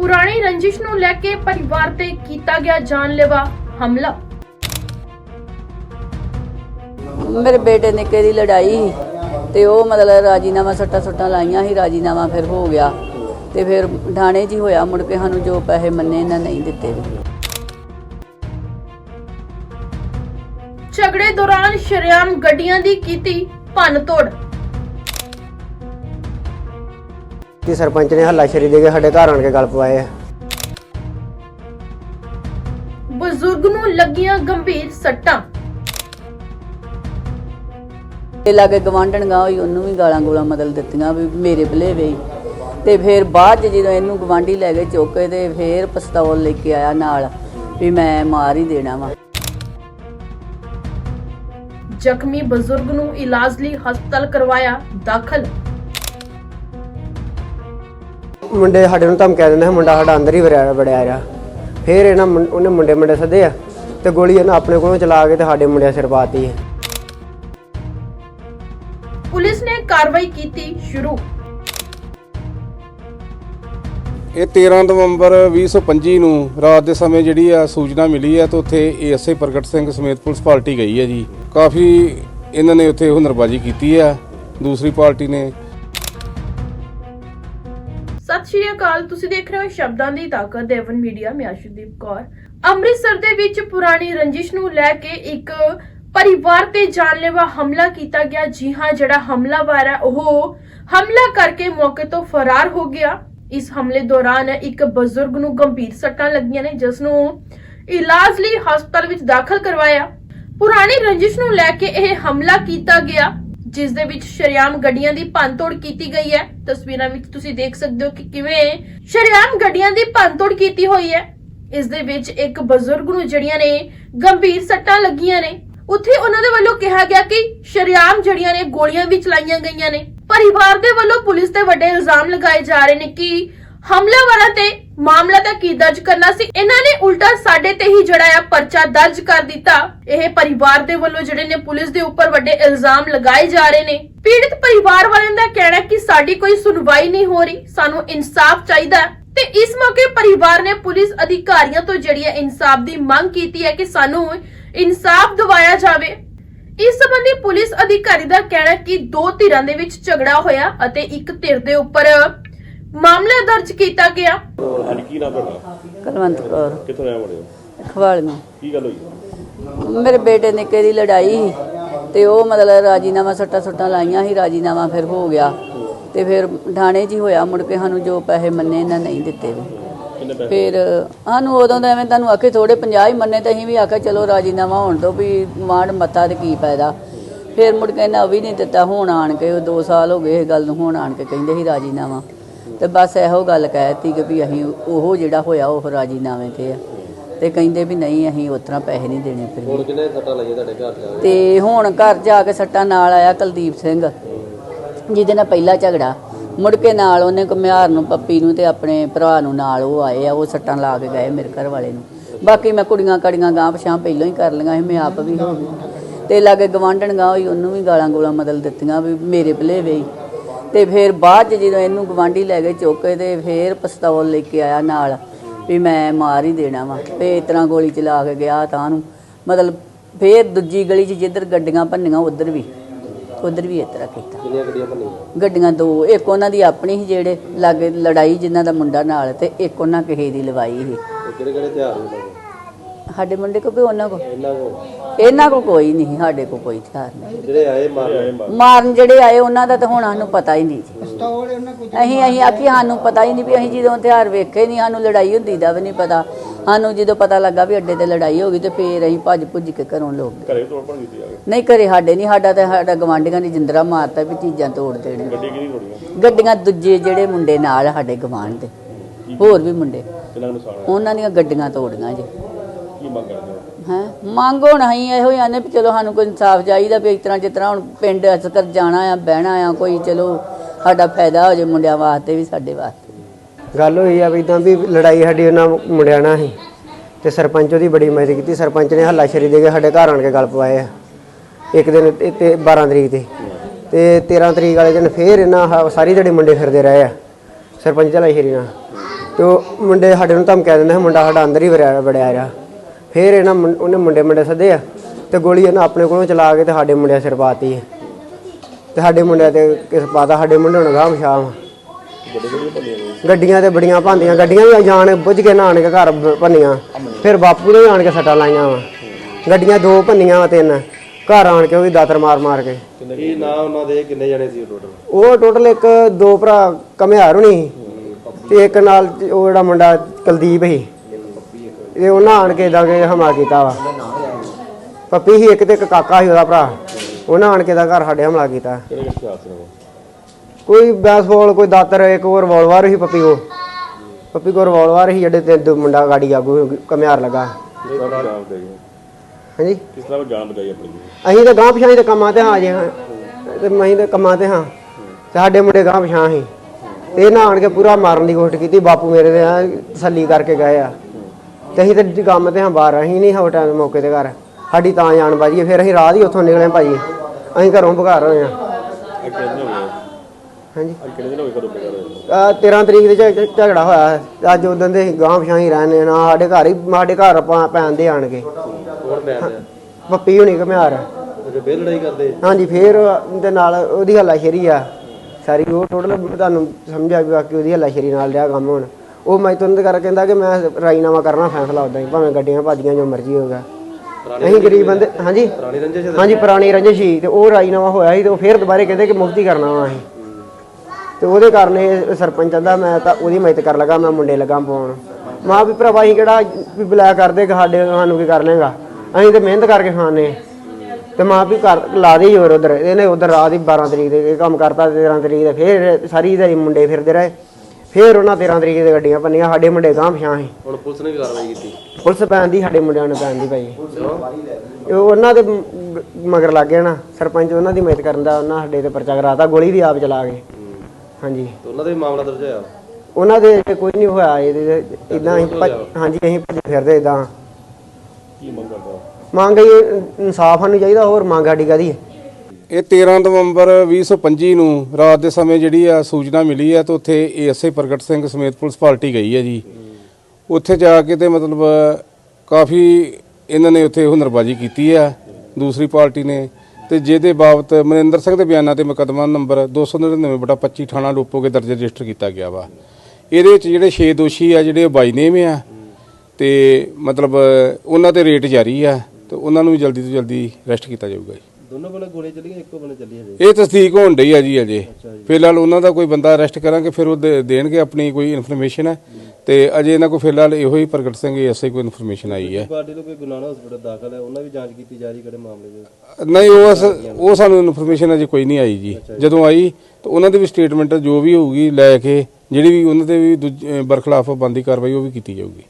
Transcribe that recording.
ਪੁਰਾਣੀ ਰੰਜਿਸ਼ ਨੂੰ ਲੈ ਕੇ ਪਰਿਵਾਰ ਤੇ ਕੀਤਾ ਗਿਆ ਜਾਨਲੇਵਾ ਹਮਲਾ। ਮੇਰੇ ਬੇਟੇ ਨਿੱਕੇ ਦੀ ਲੜਾਈ ਤੇ ਉਹ ਮਤਲਬ ਰਾਜੀਨਾਮਾ ਸੱਟਾਂ ਸੁੱਟਾਂ ਲਾਈਆਂ ਸੀ ਰਾਜੀਨਾਮਾ ਫਿਰ ਹੋ ਗਿਆ ਤੇ ਫਿਰ 'ਚ ਹੀ ਹੋਇਆ ਮੁੜ ਕੇ ਸਾਨੂੰ ਜੋ ਪੈਸੇ ਮੰਨੇ ਇਹਨਾਂ ਨਹੀਂ ਦਿੱਤੇ ਝਗੜੇ ਦੌਰਾਨ ਸ਼ਰੇਆਮ ਗੱਡੀਆਂ ਦੀ ਕੀਤੀ ਭੰਨ-ਤੋੜ ਕਿ ਸਰਪੰਚ ਨੇ ਹੱਲਾਸ਼ੇਰੀ ਦੇ ਕੇ ਸਾਡੇ ਘਰ ਆਣ ਕੇ ਗੱਲ ਪਵਾਏ ਆ। ਬਜ਼ੁਰਗ ਨੂੰ ਲੱਗੀਆਂ ਗੰਭੀਰ ਸੱਟਾਂ। ਤੇ ਲਾਗੇ ਗਵਾਂਢਣ ਗਾ ਹੋਈ ਉਹਨੂੰ ਵੀ ਗਾਲਾਂ ਗੋਲਾਂ ਮਦਲ ਦਿੱਤੀਆਂ ਵੀ ਮੇਰੇ ਭਲੇ ਵੇ ਤੇ ਫਿਰ ਬਾਅਦ 'ਚ ਜਦੋਂ ਇਹਨੂੰ ਗਵਾਂਢੀ ਲੈ ਕੇ ਚੁੱਕ ਤੇ ਫਿਰ ਪਿਸਤੌਲ ਲੈ ਕੇ ਆਇਆ ਨਾਲ ਵੀ ਮੈਂ ਮਾਰ ਹੀ ਦੇਣਾ ਵਾ। ਜ਼ਖਮੀ ਬਜ਼ੁਰਗ ਨੂੰ ਇਲਾਜ ਲਈ ਹਸਪਤਾਲ ਕਰਵਾਇਆ ਦਾਖਲ। ਮੁੰਡੇ ਸਾਡੇ ਨੂੰ ਧਮਕਿਆ ਦਿੰਦੇ ਆ ਮੁੰਡਾ ਸਾਡਾ ਅੰਦਰ ਹੀ ਵੜਿਆ ਵੜਿਆ ਰਿਹਾ। ਫਿਰ ਇਹਨਾਂ ਮੁੰ- ਉਹਨੇ ਮੁੰਡੇ ਮੁੰਡੇ ਸੱਦੇ ਆ ਤੇ ਗੋਲੀ ਇਹਨਾਂ ਆਪਣੇ ਕੋਲੋਂ ਚਲਾ ਕੇ ਤੇ ਸਾਡੇ ਮੁੰਡਿਆਂ ਸਿਰ ਪਾਤੀ ਹੈ ਪੁਲਿਸ ਨੇ ਕਾਰਵਾਈ ਕੀਤੀ ਸ਼ੁਰੂ। ਇਹ 13 ਨਵੰਬਰ 2025 ਨੂੰ ਰਾਤ ਦੇ ਸਮੇਂ ਜਿਹੜੀ ਆ ਸੂਚਨਾ ਮਿਲੀ ਹੈ ਤਾਂ ਉੱਥੇ ਏਐਸਏ ਪ੍ਰਗਟ ਸਿੰਘ ਸਮੇਤ ਪੁਲਿਸ ਪਾਰਟੀ ਗਈ ਹੈ ਜੀ। ਕਾਫੀ ਇਹਨਾਂ ਨੇ ਉੱਥੇ ਹੁਨਰਬਾਜ਼ੀ ਕੀਤੀ ਹੈ ਦੂਸਰੀ ਪਾਰਟੀ ਨੇ ਸਤਿ ਸ਼੍ਰੀ ਅਕਾਲ। ਤੁਸੀਂ ਦੇਖ ਰਹੇ ਹੋ ਸ਼ਬਦਾਂ ਦੀ ਤਾਕਤ ਦੇਵਨ ਮੀਡੀਆ ਮੈਂ ਆਸ਼ੂਦੀਪ ਕੌਰ। ਅੰਮ੍ਰਿਤਸਰ ਦੇ ਵਿੱਚ ਪੁਰਾਣੀ ਰੰਜਿਸ਼ ਨੂੰ ਲੈ ਕੇ ਇੱਕ ਪਰਿਵਾਰ ਤੇ ਜਾਨਲੇਵਾ ਹਮਲਾ ਕੀਤਾ ਗਿਆ। ਜੀ ਹਾਂ, ਜਿਹੜਾ ਹਮਲਾਵਰ ਹੈ, ਉਹ ਹਮਲਾ ਕਰਕੇ ਮੌਕੇ ਤੋਂ ਫਰਾਰ ਹੋ ਗਿਆ। ਇਸ ਹਮਲੇ ਦੌਰਾਨ ਇੱਕ ਬਜ਼ੁਰਗ ਨੂੰ ਗੰਭੀਰ ਸੱਟਾਂ ਲੱਗੀਆਂ ਨੇ, ਜਿਸ ਨੂੰ ਇਲਾਜ ਲਈ ਹਸਪਤਾਲ ਵਿੱਚ ਦਾਖਲ ਕਰਵਾਇਆ। ਪੁਰਾਣੀ ਰੰਜਿਸ਼ ਨੂੰ ਲੈ ਕੇ ਇਹ ਹਮਲਾ ਕੀਤਾ ਗਿਆ। ਜਿਸ ਦੇ ਵਿੱਚ ਸ਼ਰੇਆਮ ਗੱਡੀਆਂ ਦੀ ਭੰਨਤੋੜ ਕੀਤੀ ਗਈ ਹੈ। ਤਸਵੀਰਾਂ ਵਿੱਚ ਤੁਸੀਂ ਦੇਖ ਸਕਦੇ ਹੋ ਕਿ ਕਿਵੇਂ ਸ਼ਰੇਆਮ ਗੱਡੀਆਂ ਦੀ ਭੰਨਤੋੜ ਕੀਤੀ ਹੋਈ ਹੈ। ਇਸ ਦੇ ਵਿੱਚ ਇੱਕ ਬਜ਼ੁਰਗ ਨੂੰ ਜਿਹੜੀਆਂ ਨੇ ਗੰਭੀਰ ਸੱਟਾਂ ਲੱਗੀਆਂ ਨੇ। ਉੱਥੇ ਉਹਨਾਂ ਦੇ ਵੱਲੋਂ ਕਿਹਾ ਗਿਆ ਕਿ ਸ਼ਰੇਆਮ ਜਿਹੜੀਆਂ ਨੇ ਗੋਲੀਆਂ ਵੀ ਚਲਾਈਆਂ ਗਈਆਂ ਨੇ। ਪਰਿਵਾਰ ਦੇ ਵੱਲੋਂ ਪੁਲਿਸ ਤੇ ਵੱਡੇ ਇਲਜ਼ਾਮ ਲਗਾਏ ਜਾ ਰਹੇ ਨੇ ਕਿ ਹਮਲਾਵਰਾਂ ਤੇ ਮਾਮਲਾ ਤਾਂ ਕੀ ਦਰਜ ਕਰਨਾ ਸੀ? ਇਹਨਾਂ ਨੇ ਉਲਟਾ ਸਾਡੇ ਤੇ ਹੀ ਜਿਹੜਾ ਆ ਪਰਚਾ ਦਰਜ ਕਰ ਦਿੱਤਾ। ਇਹ ਪਰਿਵਾਰ ਦੇ ਵੱਲੋਂ ਜਿਹੜੇ ਨੇ ਪੁਲਿਸ ਦੇ ਉੱਪਰ ਵੱਡੇ ਇਲਜ਼ਾਮ ਲਗਾਏ ਜਾ ਰਹੇ ਨੇ। ਪੀੜਿਤ ਪਰਿਵਾਰ ਵਾਲਿਆਂ ਦਾ ਕਹਿਣਾ ਕਿ ਸਾਡੀ ਕੋਈ ਸੁਣਵਾਈ ਨਹੀਂ ਹੋ ਰਹੀ। ਸਾਨੂੰ ਇਨਸਾਫ ਚਾਹੀਦਾ ਤੇ ਇਸ ਮੌਕੇ ਪਰਿਵਾਰ ਨੇ ਪੁਲਿਸ ਅਧਿਕਾਰੀਆਂ ਤੋਂ ਜਿਹੜੀ ਹੈ ਇਨਸਾਫ ਦੀ ਮੰਗ ਕੀਤੀ ਹੈ ਕਿ ਸਾਨੂੰ ਇਨਸਾਫ ਦਿਵਾਇਆ ਜਾਵੇ। ਇਸ ਸੰਬੰਧੀ ਪੁਲਿਸ ਅਧਿਕਾਰੀ ਦਾ ਕਹਿਣਾ ਕਿ ਦੋ ਧਿਰਾਂ ਦੇ ਵਿੱਚ ਝਗੜਾ ਹੋਇਆ ਅਤੇ ਇੱਕ ਧਿਰ ਦੇ ਉੱਪਰ ਮਾਮਲਾ ਦਰਜ ਕੀਤਾ ਗਿਆ। ਹਾਂਜੀ ਕੀ ਨਾਮ ਤੁਹਾਡਾ? ਕਲਵੰਤ ਕੌਰ। ਕਿੱਥੋਂ ਰਹਿਣ ਵਾਲੇ ਹੋ? ਖਵਾਲੀਆਂ ਕੀ ਗੱਲ ਹੋਈ? ਮੇਰੇ ਬੇਟੇ ਨਿੱਕੇ ਦੀ ਲੜਾਈ ਸੀ ਤੇ ਉਹ ਮਤਲਬ ਰਾਜੀਨਾਮਾ ਸੱਟਾਂ ਸੁੱਟਾਂ ਲਾਈਆਂ ਸੀ ਰਾਜੀਨਾਮਾ ਫਿਰ ਹੋ ਗਿਆ। ਤੇ ਫਿਰ 'ਚ ਹੀ ਹੋਇਆ ਮੁੜ ਕੇ ਸਾਨੂੰ ਜੋ ਪੈਸੇ ਮੰਨੇ ਇਹਨਾਂ ਨਹੀਂ ਦਿੱਤੇ ਵੀ। ਕਿੰਨੇ ਪੈਸੇ? ਫਿਰ ਸਾਨੂੰ ਉਦੋਂ ਤਾਂ ਐਵੇਂ ਤੁਹਾਨੂੰ ਆਖੇ ਥੋੜੇ 50 ਹੀ ਮੰਨੇ ਤੇ ਅਸੀਂ ਵੀ ਆਖਿਆ ਚਲੋ ਰਾਜੀਨਾਮਾ ਹੋਣ ਤੋਂ ਵੀ ਮਾਣ ਮੱਤਾ ਤੇ ਕੀ ਫਾਇਦਾ। ਫਿਰ ਮੁੜ ਕੇ ਇਹਨਾਂ ਉਹ ਵੀ ਨਹੀਂ ਦਿੱਤਾ ਹੁਣ ਆਣ ਕੇ ਉਹ 2 ਸਾਲ ਹੋ ਗਏ ਇਹ ਗੱਲ ਨੂੰ ਹੁਣ ਆਣ ਕੇ ਕਹਿੰਦੇ ਸੀ ਰਾਜੀਨਾਮਾ। ਤੇ ਬਸ ਇਹੋ ਗੱਲ ਕਹਿਤੀ ਕਿ ਵੀ ਅਸੀਂ ਉਹ ਜਿਹੜਾ ਹੋਇਆ ਉਹ ਰਾਜੀਨਾਮੇ ਤੇ ਆ। ਤੇ ਕਹਿੰਦੇ ਵੀ ਨਹੀਂ ਅਸੀਂ ਉਸ ਤਰ੍ਹਾਂ ਪੈਸੇ ਨਹੀਂ ਦੇਣੇ ਫਿਰ ਵੀ। ਕਿੰਨੇ ਸੱਟਾਂ ਲਾਈਆਂ ਤੁਹਾਡੇ ਘਰ ਜਾ ਤੇ ਹੁਣ ਘਰ ਜਾ ਕੇ ਸੱਟਾਂ ਨਾਲ ਆਇਆ ਕੁਲਦੀਪ ਸਿੰਘ ਜਿਹਦੇ ਨਾਲ ਪਹਿਲਾ ਝਗੜਾ। ਮੁੜ ਕੇ ਨਾਲ ਉਹਨੇ ਘੁਮਿਆਰ ਨੂੰ ਪੱਪੀ ਨੂੰ ਤੇ ਆਪਣੇ ਭਰਾ ਨੂੰ ਨਾਲ ਉਹ ਆਏ ਆ ਉਹ ਸੱਟਾਂ ਲਾ ਕੇ ਗਏ ਮੇਰੇ ਘਰ ਵਾਲੇ ਨੂੰ। ਬਾਕੀ ਮੈਂ ਕੁੜੀਆਂ ਕੜੀਆਂ ਗਾਂ ਪਛਾਂ ਪਹਿਲਾਂ ਹੀ ਕਰ ਲਈਆਂ ਸੀ ਮੈਂ ਆਪ ਵੀ ਤੇ ਲਾਗੇ ਗਵਾਂਢਣ ਗਾਂ ਹੋਈ ਉਹਨੂੰ ਵੀ ਗਾਲਾਂ ਗੋਲਾਂ ਮਦਲ ਦਿੱਤੀਆਂ ਵੀ ਮੇਰੇ ਭਲੇ ਵੇ ਤੇ ਫਿਰ ਬਾਅਦ 'ਚ ਜਦੋਂ ਇਹਨੂੰ ਗਵਾਂਢੀ ਲੈ ਕੇ ਚੁੱਕ ਤੇ ਫਿਰ ਪਿਸਤੌਲ ਲੈ ਕੇ ਆਇਆ ਨਾਲ ਵੀ ਮੈਂ ਮਾਰ ਹੀ ਦੇਣਾ ਵਾ। ਤੇ ਇਸ ਤਰ੍ਹਾਂ ਗੋਲੀ ਚਲਾ ਕੇ ਗਿਆ ਤਾਂ ਨੂੰ। ਮਤਲਬ ਫਿਰ ਦੂਜੀ ਗਲੀ 'ਚ ਜਿੱਧਰ ਗੱਡੀਆਂ ਭੰਨੀਆਂ ਉਧਰ ਵੀ। ਉਧਰ ਵੀ ਇਸ ਤਰ੍ਹਾਂ ਕੀਤਾ। ਕਿੰਨੀਆਂ ਗੱਡੀਆਂ ਭੰਨੀਆਂ? ਗੱਡੀਆਂ ਦੋ। ਇੱਕ ਉਹਨਾਂ ਦੀ ਆਪਣੀ ਸੀ ਜਿਹੜੇ ਲਾਗੇ ਲੜਾਈ ਜਿਨ੍ਹਾਂ ਦਾ ਮੁੰਡਾ ਨਾਲ ਤੇ ਇੱਕ ਉਹਨਾਂ ਕਿਸੇ ਦੀ ਲਵਾਈ ਸੀ। ਕਿਹੜੇ ਕਿਹੜੇ ਹਥਿਆਰ ਸਾਡੇ ਮੁੰਡੇ ਕੋ ਵੀ ਉਹਨਾਂ ਕੋ? ਇਹਨਾਂ ਕੋ। ਇਹਨਾਂ ਕੋ ਕੋਈ ਨਹੀਂ ਸਾਡੇ ਕੋ ਕੋਈ ਹਥਿਆਰ ਨਹੀਂ। ਜਿਹੜੇ ਆਏ ਮਾਰੇ ਮਾਰ ਮਾਰਨ। ਜਿਹੜੇ ਆਏ ਉਹਨਾਂ ਦਾ ਤਾਂ ਹੁਣ ਸਾਨੂੰ ਪਤਾ ਹੀ ਨਹੀਂ। ਜੀ ਅਸੀਂ ਅਸੀਂ ਆਖੀ ਸਾਨੂੰ ਪਤਾ ਹੀ ਨਹੀਂ ਵੀ ਅਸੀਂ ਜਦੋਂ ਹਥਿਆਰ ਵੇਖੇ ਨਹੀਂ ਸਾਨੂੰ ਲੜਾਈ ਹੁੰਦੀ ਦਾ ਵੀ ਨਹੀਂ ਪਤਾ। ਸਾਨੂੰ ਜਦੋਂ ਪਤਾ ਲੱਗਾ ਵੀ ਅੱਡੇ ਤੇ ਲੜਾਈ ਹੋ ਗਈ ਤੇ ਫੇਰ ਅਸੀਂ ਭੱਜ ਭੁੱਜ ਕੇ ਘਰੋਂ ਲੋਕ। ਘਰੇ ਤੋੜ ਭੰਨ ਕੀਤੀ ਆ ਨਹੀਂ ਘਰੇ ਸਾਡੇ ਨਹੀਂ ਸਾਡਾ ਤਾਂ ਸਾਡਾ ਗਵਾਂਢੀਆਂ ਨੇ ਜਿੰਦਰਾ ਮਾਰਤਾ ਵੀ ਚੀਜ਼ਾਂ ਤੋੜ ਦੇਣ ਗੱਡੀ ਕਿਹਦੀ ਤੋੜੀਆਂ ਗੱਡੀਆਂ ਦੂਜੇ ਜਿਹੜੇ ਮੁੰਡੇ ਨਾਲ ਸਾਡੇ ਗਵਾਂਢ ਦੇ। ਹੋਰ ਵੀ ਮੁੰਡੇ? ਉਹਨਾਂ ਦੀਆਂ ਗੱਡੀਆਂ ਤੋੜੀਆਂ ਜੀ। ਕੀ ਮੰਗ ਕਰਦੇ ਹੋ? ਹੈ? ਮੰਗ ਹੁਣ ਅਸੀਂ ਇਹੋ ਹੀ ਆਨੇ ਵੀ ਚਲੋ ਸਾਨੂੰ ਕੋਈ ਇਨਸਾਫ ਚਾਹੀਦਾ ਵੀ ਇਸ ਤਰ੍ਹਾਂ ਜਿਸ ਤਰ੍ਹਾਂ ਹੁਣ ਪਿੰਡ ਅਸਕਰ ਜਾਣਾ ਆ ਬਹਿਣਾ ਆ ਕੋਈ ਚਲੋ ਸਾਡਾ ਫਾਇਦਾ ਹੋ ਜੇ ਮੁੰਡਿਆਂ ਵਾਸਤੇ ਵੀ ਸਾਡੇ ਵਾਸਤੇ। ਗੱਲ ਹੋਈ ਆ ਵੀ ਇਦਾਂ ਵੀ ਲੜਾਈ ਸਾਡੀ ਉਹਨਾਂ ਮੁੰਡਿਆਂ ਨਾਲ ਸੀ ਤੇ ਸਰਪੰਚ ਉਹਦੀ ਬੜੀ ਮਦਦ ਕੀਤੀ। ਸਰਪੰਚ ਨੇ ਹੱਲਾਸ਼ੇਰੀ ਦੇ ਕੇ ਸਾਡੇ ਘਰ ਆਣ ਕੇ ਗੱਲ ਪਵਾਏ ਆ। ਇੱਕ ਦਿਨ ਤੇ- ਤੇ 12 ਤਰੀਕ ਤੇ। ਤੇ 13 ਤਰੀਕ ਵਾਲੇ ਦਿਨ ਫੇਰ ਇਹਨਾਂ ਹ- ਸਾਰੀ ਜਿਹੜੇ ਮੁੰਡੇ ਫਿਰਦੇ ਰਹੇ ਆ ਸਰਪੰਚ ਹੱਲਾਸ਼ੇਰੀ ਨਾਲ। ਤੇ ਉਹ ਮੁੰਡੇ ਸਾਡੇ ਨੂੰ ਧਮਕਿਆ ਦਿੰਦੇ ਸੀ ਮੁੰਡਾ ਸਾਡਾ ਅੰਦਰ ਹੀ ਵੜਿਆ ਵੜਿਆ ਰਿਹਾ। ਫਿਰ ਇਹਨਾਂ ਮੁੰ- ਉਹਨੇ ਮੁੰਡੇ ਮੁੰਡੇ ਸੱਦੇ ਆ ਤੇ ਗੋਲੀ ਇਹਨਾਂ ਆਪਣੇ ਕੋਲੋਂ ਚਲਾ ਕੇ ਤੇ ਸਾਡੇ ਮੁੰਡਿਆਂ ਸਿਰ ਪਾਤੀ ਹੈ ਤੇ ਸਾਡੇ ਮੁੰਡਿਆਂ ਤੇ ਕਿਸ ਪਾਤਾ ਸਾਡੇ ਮੁੰਡੇ ਹੁਣ ਗਾਹ ਮਸ਼ਾਮ ਗੱਡੀਆਂ ਤੇ ਬੜੀਆਂ ਭਾਂਦੀਆਂ ਗੱਡੀਆਂ ਵੀ ਜਾਣ ਬੁੱਝ ਕੇ ਨਾ ਆਣ ਕੇ ਘਰ ਬ- ਭੰਨੀਆਂ। ਫਿਰ ਬਾਪੂ ਨੇ ਵੀ ਆਣ ਕੇ ਸੱਟਾਂ ਲਾਈਆਂ ਵਾ। ਗੱਡੀਆਂ ਦੋ ਭੰਨੀਆਂ ਵਾ ਤਿੰਨ ਘਰ ਆਣ ਕੇ ਉਹ ਵੀ ਦਾਤਰ ਮਾਰ ਮਾਰ ਕੇ। ਕੀ ਨਾ ਉਹਨਾਂ ਦੇ ਕਿੰਨੇ ਜਣੇ ਸੀ ਟੋਟਲ ਉਹ ਟੋਟਲ ਇੱਕ ਦੋ ਭਰਾ ਕਮਿਆਰ ਹੋਣੀ ਸੀ ਤੇ ਇੱਕ ਨਾਲ ਉਹ ਜਿਹੜਾ ਮੁੰਡਾ ਕੁਲਦੀਪ ਸੀ। ਇਹ ਉਹਨਾਂ ਆਣ ਕੇ ਇਦਾਂ ਕੇ ਹਮਲਾ ਕੀਤਾ ਵਾ। ਪੱਪੀ ਸੀ ਇੱਕ ਤੇ ਇੱਕ ਕਾਕਾ ਸੀ ਉਹਦਾ ਭਰਾ। ਉਹਨਾਂ ਆਣ ਕੇ ਦਾ ਘਰ ਸਾਡੇ ਹਮਲਾ ਕੀਤਾ। ਕੋਈ ਬੈਸਬਾਲ ਕੋਈ ਦਾਤਰ ਇੱਕ ਹੋਰ ਰਿਵਾਲਵਰ ਸੀ ਪੱਪੀ ਕੋ ਪੱਪੀ ਕੋ ਰਿਵਾਲਵਰ ਸੀ ਜਿਹੜੇ ਤੇ ਦੋ ਮੁੰਡਾ ਗਾੜੀ ਆਗੂ ਕਮਿਆਰ ਲਗਾ। ਹਾਂਜੀ? ਕਿਸ ਤਰ੍ਹਾਂ ਜਾਨ ਬਚਾਈ ਆਪਣੀ? ਅਸੀਂ ਤਾਂ ਗਾਂ ਪਛਾਂ ਦੇ ਕੰਮਾਂ ਤੇ ਹਾਂ ਜੇ ਹਾਂ। ਤੇ ਅਸੀਂ ਤਾਂ ਕੰਮਾਂ ਤੇ ਹਾਂ। ਸਾਡੇ ਮੁੰਡੇ ਗਾਂ ਪਛਾਂ ਸੀ। ਤੇ ਇਹਨਾਂ ਆਣ ਕੇ ਪੂਰਾ ਮਾਰਨ ਦੀ ਕੋਸ਼ਿਸ਼ ਕੀਤੀ ਬਾਪੂ ਮੇਰੇ ਦੇ ਆ ਤਸੱਲੀ ਕਰਕੇ ਗਏ ਆ। ਤੇ ਅਸੀਂ ਤਾਂ ਕੰਮ ਤੇ ਹਾਂ ਬਾਹਰ ਅਸੀਂ ਨਹੀਂ ਹੋ ਟਾਈਮ ਮੌਕੇ ਤੇ ਘਰ। ਸਾਡੀ ਤਾਂ ਜਾਣ ਬਾਜੀ ਫਿਰ ਅਸੀਂ ਰਾਤ ਹੀ ਉੱਥੋਂ ਨਿਕਲੇ ਭਾਜੀ। ਅਸੀਂ ਘਰੋਂ ਬਘਾਰ ਹੋਏ ਆ ਅੱਜ ਕਿੰਨੇ ਦਿਨ ਹੋ ਗਏ? ਹਾਂਜੀ। ਅੱਜ ਕਿੰਨੇ ਦਿਨ ਹੋ ਗਏ ਕਦੋਂ ਬਗਾਰ ਆਹ 13 ਤਰੀਕ ਦੇ ਝ- ਝ- ਝਗੜਾ ਹੋਇਆ ਤੇ ਅੱਜ ਉਦੋਂ ਦੇ ਗਾਂ ਪਛਾਂ ਹੀ ਰਹਿੰਦੇ ਨਾ ਸਾਡੇ ਘਰ ਹੀ ਸਾਡੇ ਘਰ ਆਪਾਂ ਪੈਣ ਦੇ ਆਣ ਕੇ। ਕੌਣ ਪੱਪੀ ਹੁਣੀ ਘਮਿਆਰ ਲੜਾਈ ਕਰਦੇ? ਹਾਂਜੀ ਫੇਰ ਦੇ ਨਾਲ ਉਹਦੀ ਹੱਲਾਸ਼ੇਰੀ ਆ। ਸਾਰੀ ਉਹ ਟੋਟਲ ਤੁਹਾਨੂੰ ਸਮਝਿਆ ਵੀ ਬਾਕੀ ਉਹਦੀ ਹੱਲਾਸ਼ੇਰੀ ਨਾਲ ਲਿਆ ਕੰਮ ਹੁਣ। ਉਹ ਮੈਂ ਤੁਰੰਤ ਕਰ ਕਹਿੰਦਾ ਕਿ ਮੈਂ ਰਾਜੀਨਾਮਾ ਕਰਨਾ ਫੈਸਲਾ ਉਦਾਂ ਹੀ ਭਾਵੇਂ ਗੱਡੀਆਂ ਭਾਜੀਆਂ ਜੋ ਮਰਜ਼ੀ ਹੋਗਾ ਅਸੀਂ ਗਰੀਬ ਬੰਦੇ ਹਾਂਜੀ। ਪੁਰਾਣੀ ਰੰਜਿਸ਼? ਹਾਂਜੀ ਪੁਰਾਣੀ ਰੰਜਿਸ਼ ਸੀ ਤੇ ਉਹ ਰਾਜੀਨਾਮਾ ਹੋਇਆ ਸੀ ਤੇ ਉਹ ਫੇਰ ਦੁਬਾਰੇ ਕਹਿੰਦੇ ਕਿ ਮੁਫਤੀ ਕਰਨਾ ਵਾ ਅਸੀਂ। ਤੇ ਉਹਦੇ ਕਾਰਨ ਇਹ ਸਰਪੰਚ ਕਹਿੰਦਾ ਮੈਂ ਤਾਂ ਉਹਦੀ ਮਦਦ ਕਰ ਲਗਾ ਮੈਂ ਮੁੰਡੇ ਲਗਾ ਪਾਉਣ। ਮਾਂ ਵੀ ਭਰਾਵਾ ਅਸੀਂ ਕਿਹੜਾ ਵੀ ਬੁਲਾਇਆ ਕਰਦੇ ਕਿ ਸਾਡੇ ਸਾਨੂੰ ਕੀ ਕਰ ਲੇਗਾ ਅਸੀਂ ਤੇ ਮਿਹਨਤ ਕਰਕੇ ਖਾਣੇ ਤੇ ਮਾਂ ਵੀ ਕਰ ਲਾ ਦੇ ਹੋਰ ਉਧਰ। ਇਹਨੇ ਉਧਰ ਰਾਤ ਹੀ 12 ਤਰੀਕ ਦੇ ਕੰਮ ਕਰਤਾ 13 ਤਰੀਕ ਦੇ ਫੇਰ ਸਾਰੀ ਦਿਹਾੜੀ ਮੁੰਡੇ ਫਿਰਦੇ ਰਹੇ। ਫੇਰ ਉਹਨਾਂ 13 ਤਰੀਕ ਦੇ ਗੱਡੀਆਂ ਪੰਨੀਆਂ ਸਾਡੇ ਮੁੰਡੇ ਗਾਂ ਪਛਾਂ ਸੀ। ਹੁਣ ਪੁਲਿਸ ਨੇ ਵੀ ਕਾਰਵਾਈ ਕੀਤੀ? ਪੁਲਿਸ ਪੈਣ ਦੀ ਸਾਡੇ ਮੁੰਡਿਆਂ ਨੂੰ ਪੈਣ ਦੀ ਭਾਈ। ਇਹ ਉਹਨਾਂ ਦੇ ਮ- ਮਗਰ ਲੱਗ ਗਏ ਨਾ ਸਰਪੰਚ ਉਹਨਾਂ ਦੀ ਮਦਦ ਕਰਨ ਦਾ ਉਹਨਾਂ ਸਾਡੇ ਤੇ ਪਰਚਾ ਕਰਾਤਾ ਗੋਲੀ ਵੀ ਆਪ ਚਲਾ ਗਏ। ਹਾਂਜੀ। ਤੇ ਉਹਨਾਂ ਦਾ ਵੀ ਮਾਮਲਾ ਦਰਜ ਹੋਇਆ? ਉਹਨਾਂ ਦੇ ਅੱਗੇ ਕੋਈ ਨਹੀਂ ਹੋਇਆ ਇਹਦੇ ਇਦਾਂ ਹੀ ਭੱਜ- ਹਾਂਜੀ ਅਸੀਂ ਭੱਜ ਫਿਰਦੇ ਇਦਾਂ ਕੀ ਮੰਗ ਕਰਦਾ? ਮੰਗ ਇਹ ਇਨਸਾਫ ਸਾਨੂੰ ਚਾਹੀਦਾ ਹੋਰ ਮੰਗ ਸਾਡੀ ਕਾਦੀ ਹੈ? ਇਹ 13 ਨਵੰਬਰ 2025 ਨੂੰ ਰਾਤ ਦੇ ਸਮੇਂ ਜਿਹੜੀ ਆ ਸੂਚਨਾ ਮਿਲੀ ਆ ਤੇ ਉੱਥੇ ਏਐਸਆਈ ਪ੍ਰਗਟ ਸਿੰਘ ਸਮੇਤ ਪੁਲਿਸ ਪਾਰਟੀ ਗਈ ਹੈ ਜੀ। ਉੱਥੇ ਜਾ ਕੇ ਤੇ ਮਤਲਬ ਕਾਫੀ ਇਹਨਾਂ ਨੇ ਉੱਥੇ ਹੁਨਰਬਾਜ਼ੀ ਕੀਤੀ ਆ, ਦੂਸਰੀ ਪਾਰਟੀ ਨੇ। ਤੇ ਜਿਹਦੇ ਬਾਬਤ ਮਨਿੰਦਰ ਸਿੰਘ ਦੇ ਬਿਆਨਾਂ ਤੇ ਮੁਕੱਦਮਾ ਨੰਬਰ 299 ਬਟਾ 25 ਥਾਣਾ ਲੋਪੋਗੇ ਦਰਜ ਰਜਿਸਟਰ ਕੀਤਾ ਗਿਆ ਵਾ। ਇਹਦੇ ਵਿੱਚ ਜਿਹੜੇ 6 ਦੋਸ਼ੀ ਆ, ਜਿਹੜੇ ਬਾਈ ਨੇਮ ਆ ਤੇ ਮਤਲਬ ਉਹਨਾਂ ਤੇ ਰੇਟ ਜਾਰੀ ਆ ਤੇ ਉਹਨਾਂ ਨੂੰ ਵੀ ਜਲਦੀ ਤੋਂ ਜਲਦੀ ਅਰੈਸਟ ਕੀਤਾ ਜਾਊਗਾ ਜੀ। ਦੋਨੋਂ ਬਣੇ ਗੋਲੀ ਚੱਲੀਆਂ ਇੱਕੋ ਬਣੇ ਚੱਲੀ ਹਜੇ? ਇਹ ਤਸਦੀਕ ਹੋਣ ਡਈ ਆ ਜੀ ਅਜੇ ਫਿਲਹਾਲ ਉਹਨਾਂ ਦਾ ਕੋਈ ਬੰਦਾ ਅਰੈਸਟ ਕਰਾਂਗੇ ਫਿਰ ਉਹ ਦੇ- ਦੇਣਗੇ ਆਪਣੀ ਕੋਈ ਇਨਫੋਰਮੇਸ਼ਨ। ਹੈ ਤੇ ਅਜੇ ਇਹਨਾਂ ਕੋਲ ਫਿਲਹਾਲ ਇਹੋ ਹੀ ਪ੍ਰਗਟ ਸਿੰਘ ਐਸਏ ਕੋਈ ਇਨਫੋਰਮੇਸ਼ਨ ਆਈ ਹੈ। ਪਾਰਟੀ ਤੋਂ ਕੋਈ ਗੁਨਾਹ ਹਸਪੀਟਲ ਦਾਖਲ ਹੈ ਉਹਨਾਂ ਵੀ ਜਾਂਚ ਕੀਤੀ ਜਾ ਰਹੀ ਕਿਹੜੇ ਮਾਮਲੇ ਦੇ ਨਹੀਂ ਉਹ ਅਸ- ਉਹ ਸਾਨੂੰ ਇਨਫੋਰਮੇਸ਼ਨ ਅਜੇ ਕੋਈ ਨਹੀਂ ਆਈ ਜੀ। ਜਦੋਂ ਆਈ ਤਾਂ ਉਹਨਾਂ ਦੀ ਵੀ ਸਟੇਟਮੈਂਟ ਜੋ ਵੀ ਹੋਊਗੀ ਲੈ ਕੇ ਜਿਹੜੀ ਵੀ ਉਹਨਾਂ ਦੇ ਵੀ ਬਰਖਲਾਫ ਬੰਦੀ ਕਾਰਵਾਈ ਉਹ ਵੀ ਕੀਤੀ ਜਾਊਗੀ।